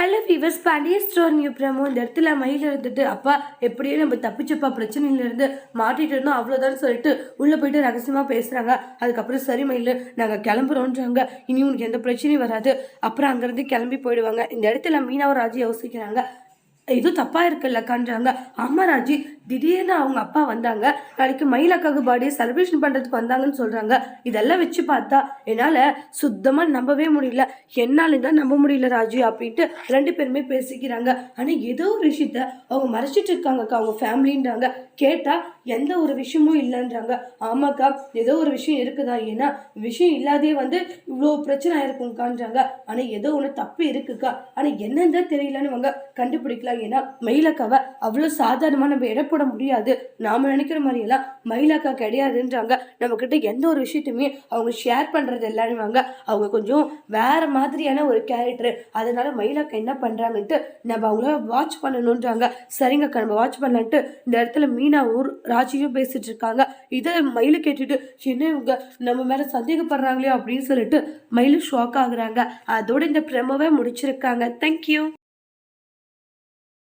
Hello viewers Pandiya store new promo இந்த இடத்துல மயில் இருந்துட்டு அப்பா எப்படியோ நம்ம தப்பிச்சப்பா பிரச்சனையிலேருந்து மாட்டிகிட்டு மாட்டிட்டு இருந்தோம் அவ்வளோதான் சொல்லிட்டு உள்ளே போயிட்டு ரகசியமாக பேசுகிறாங்க அதுக்கப்புறம் சரி மயில் நாங்கள் கிளம்புறோன்றாங்க இனி உனக்கு எந்த பிரச்சனையும் வராது. அப்புறம் அங்கேருந்து கிளம்பி போயிடுவாங்க. இந்த இடத்துல மீனாவும் ராஜி யோசிக்கிறாங்க. இது தப்பா இருக்குல்ல கன்றாங்க. ராஜி. திடீர்னு அவங்க அப்பா வந்தாங்க. நாளைக்கு மயிலக்காக்கு பர்த்டே செலிப்ரேஷன் பண்றதுக்கு வந்தாங்கன்னு சொல்றாங்க. இதெல்லாம் வச்சு பார்த்தா என்னால சுத்தமா நம்பவே முடியல. என்னால தான் நம்ப முடியல ராஜி அப்படின்ட்டு ரெண்டு பேருமே பேசிக்கிறாங்க. ஆனா ஏதோ ஒரு விஷயத்த அவங்க மறைச்சிட்டு இருக்காங்கக்கா அவங்க ஃபேமிலின்றாங்க. கேட்டா எந்த ஒரு விஷயமும் இல்லைன்றாங்க. ஆமாக்கா ஏதோ ஒரு விஷயம் இருக்குதா? ஏன்னா விஷயம் இல்லாதே வந்து இவ்வளோ பிரச்சனை ஆயிருக்கும்கான்றாங்க ஆனா ஏதோ ஒன்று தப்பு இருக்குக்கா? ஆனா என்னன்னு தெரியலன்னு அவங்க கண்டுபிடிக்கலாம். ஏன்னா மயிலக்காவை அவ்வளோ சாதாரணமாக நம்ம எடை போட முடியாது. நாம் நினைக்கிற மாதிரியெல்லாம் மயிலக்கா கிடையாதுன்றாங்க. நம்மக்கிட்ட எந்த ஒரு விஷயத்தையுமே அவங்க ஷேர் பண்ணுறது எல்லாருவாங்க அவங்க கொஞ்சம் வேறு மாதிரியான ஒரு கேரக்டர் அதனால் மயிலக்கா என்ன பண்ணுறாங்கன்ட்டு நம்ம அவங்கள வாட்ச் பண்ணணுன்றாங்க. சரிங்கக்கா நம்ம வாட்ச் பண்ணலான்ட்டு இந்த இடத்துல மீனா ஊர் ராஜியும் பேசிகிட்டு இருக்காங்க. இதை மயிலு கேட்டுட்டு என்ன இவங்க? நம்ம மேலே சந்தேகப்படுறாங்களே? அப்படின்னு சொல்லிட்டு மயிலு ஷாக் ஆகுறாங்க. அதோட இந்த பிரமவை முடிச்சிருக்காங்க. தேங்க்யூ